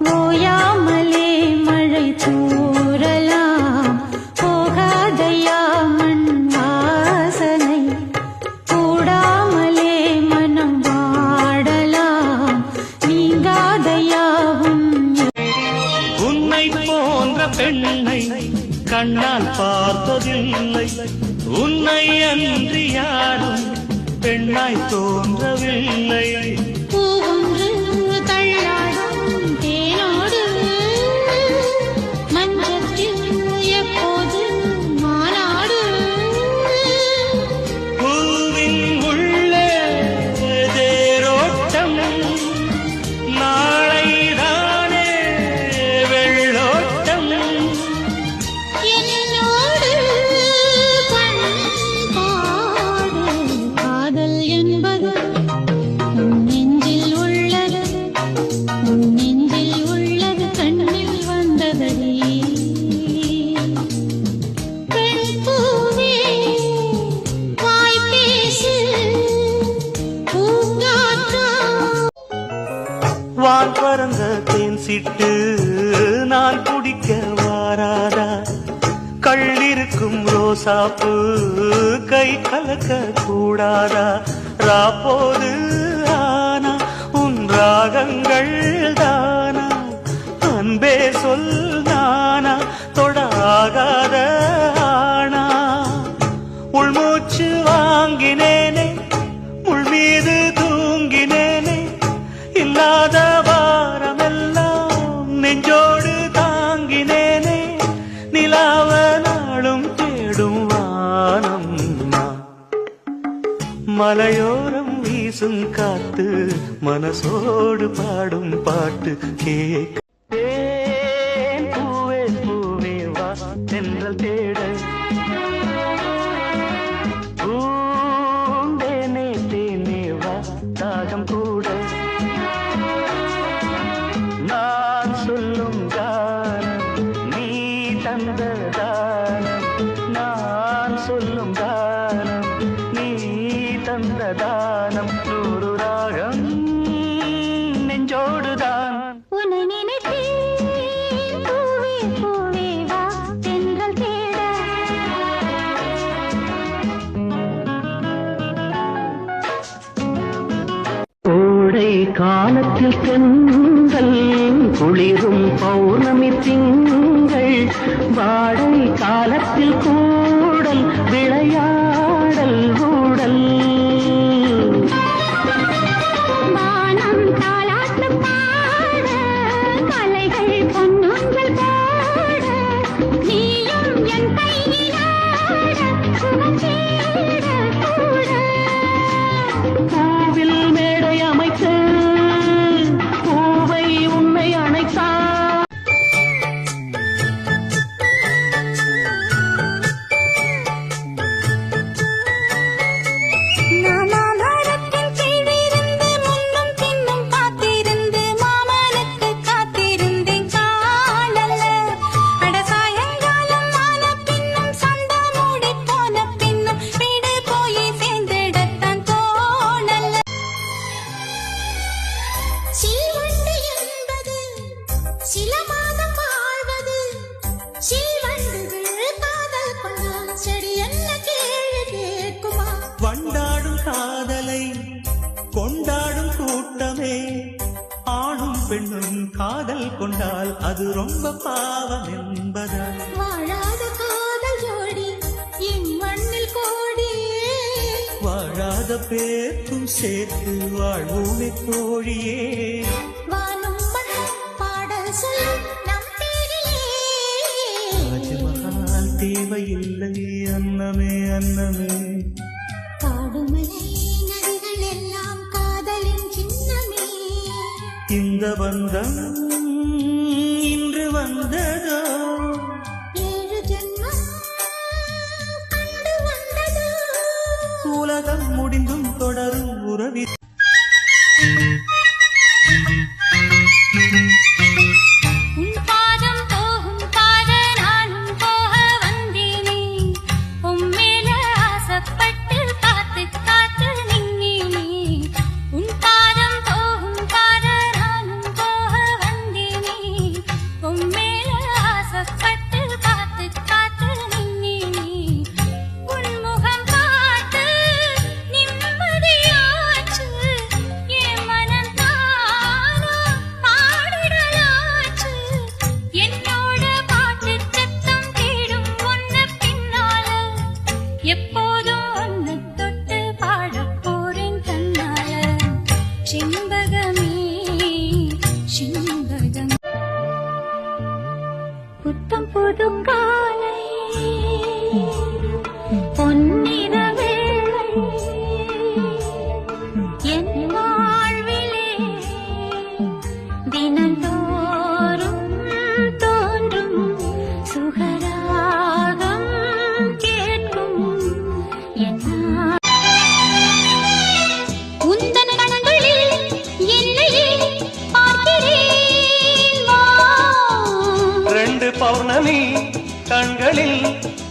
ஓயாமலே மழை தூறலாம் போகாதையா மண் வாசனை கூடாமலே மனம் வாடலாம். நீங்காதையாவும் உன்னை போன்ற பெண்ணை கண்ணால் பார்த்ததில்லை. உன்னை அன்றி யாரும் பெண்ணாய் தோன்றவில்லை. தேன் சிட்டு நான் குடிக்க வாராதா? கள்ளிருக்கும் ரோசாப்பு கை கலக்க கூடாதா ராப்போது ஆனா உன் ராகங்கள் தானா? அன்பே சொல் நானா தொடாகாத மனசோடு பாடும் பாட்டு கேட்க தேன் பூவே பூவே வா தென்றல் தேட. காலத்தில் தென்றல் சில மாதம் வாழ்வது காதல் கொண்டால் செடி என்ன கேள்வி கேட்குமா? வண்டாடும் காதலை கொண்டாடும் கூட்டமே. ஆணும் பெண்ணும் காதல் கொண்டால் அது ரொம்ப பாவம் என்பதா வாழாத காதல் ஜோடி என் மண்ணில் கோடி. வாழாத பேர்க்கும் சேர்த்து வாழ்வோமே தோழியே வானும் ராஜமகால் தேவையில்லை அன்னமே அன்னமே. காடுமலை நதிகள் எல்லாம் காதலின் சின்னமே. இந்த பந்தம் இன்று வந்ததோ? ஏழு ஜென்மம் கண்டு வந்ததோ? உலகம் முடிந்தும் தொடரும் உறவி Jamie.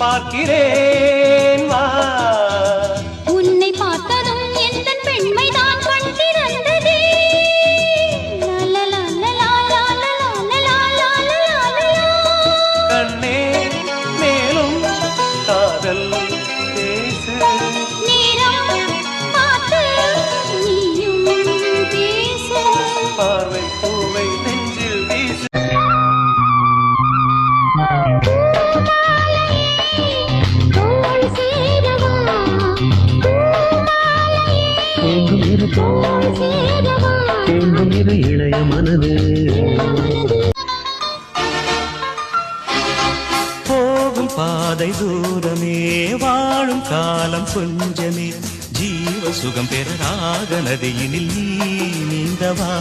பார்க்கிறேன். வா. சேரவா எங்கும் இளைய மனது. போகும் பாதை தூரமே வாழும் காலம் கொஞ்சமே. ஜீவ சுகம் பெறராக நதியினில் நீ நீந்தவா?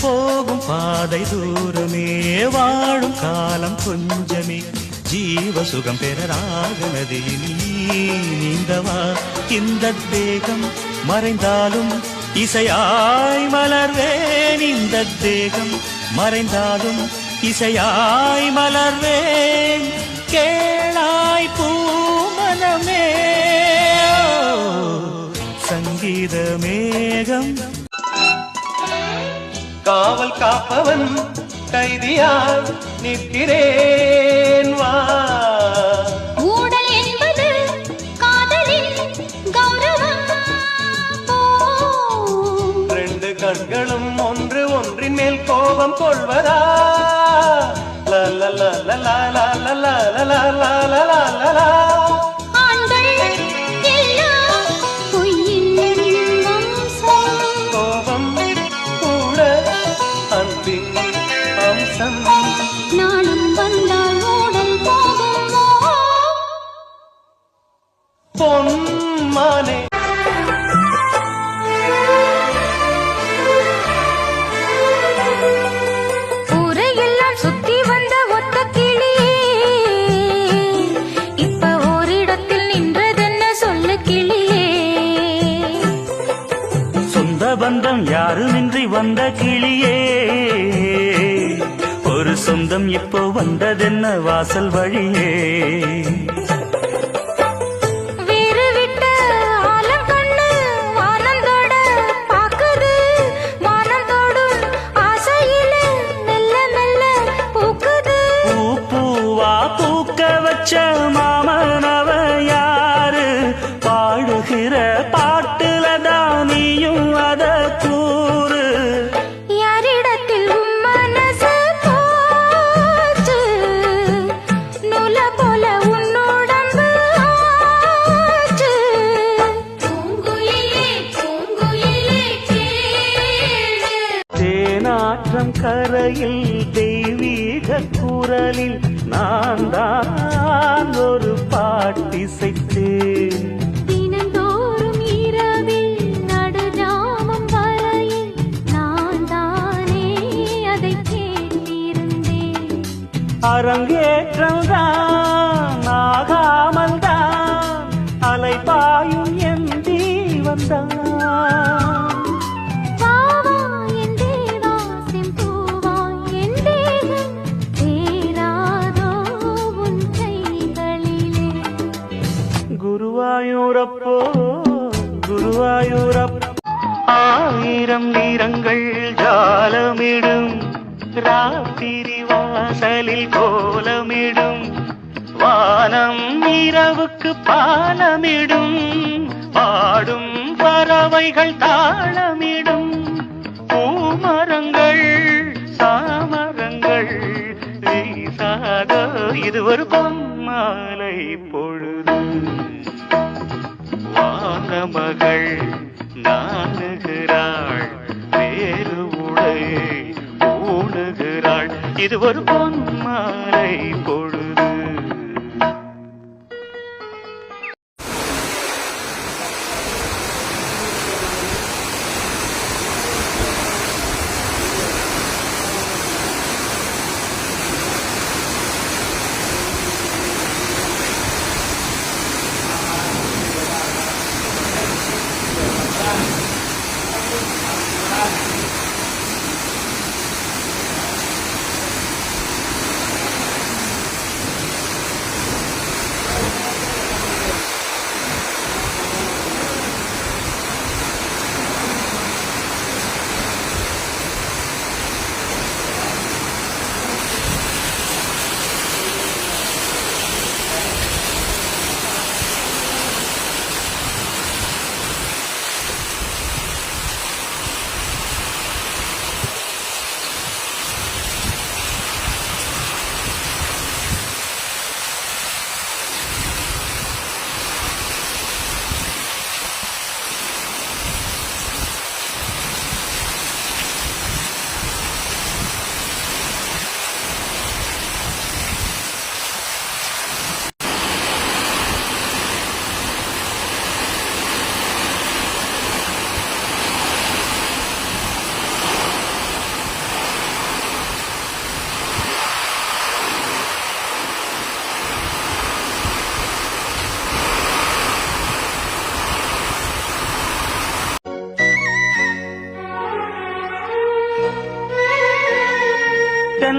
போகும் பாதை தூரமே வாழும் காலம் கொஞ்சமே. ஜீவ சுகம் பெறராக நதியினில் நீந்தவா? இந்த தேகம் மறைந்தாலும் இசையாய் மலர்வேன் இந்த தேகம். மறைந்தாலும் இசையாய் மலர்வேன். கேளாய் பூமனமே. சங்கீத மேகம். காவல் காப்பவன் கைதியால் நிற்கிறேன். البنات لا لا لا لا لا لا لا لا لا لا لا வந்த கிளியே. ஒரு சொந்தம் இப்போ வந்ததென்ன வாசல் வழியே? தேனாற்றம் கரையில் தெய்வீக குரலில் நான் தான் ஒரு பாட்டிசைத்தேன் அரங்கேற்றம் தான் ஆகாமல் தான் அலைபாயும் என் தீவந்தான். குருவாயூரப்போ குருவாயூரப்ப. ஆயிரம் நிறங்கள் ஜாலமிடும் ராத்திரி வாசலில் கோலமிடும். வானம் இரவுக்கு பாலமிடும் பாடும் பறவைகள் தாளமிடும். பூமரங்கள் சாமரங்கள் இது ஒரு பொம்மாலை பொழுது. மகள் நாணுகிறாள் வேறு உடை ஊணுகிறாள் இது ஒரு பொன் மாலை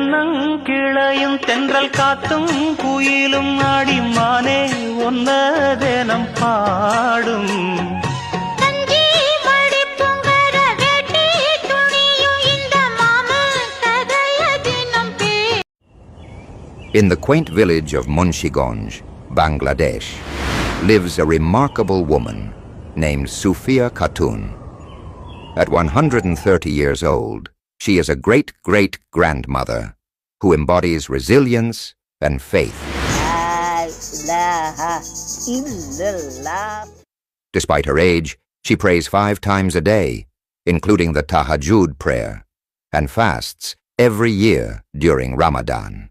தென்னங்கிளையும் தென்றல் காத்தும் குயிலும் ஆடிமானே ஒன்ன தினம் பாடும் தஞ்சி மடி பொங்கர வேட்டி துணியும் இந்த மாம கதைய தினம் பே In the quaint village of Munshiganj, Bangladesh, lives a remarkable woman named Sufia Khatun. At 130 years old, she is a great great grandmother who embodies resilience and faith. Despite her age, she prays five times a day, including the Tahajjud prayer, and fasts every year during Ramadan.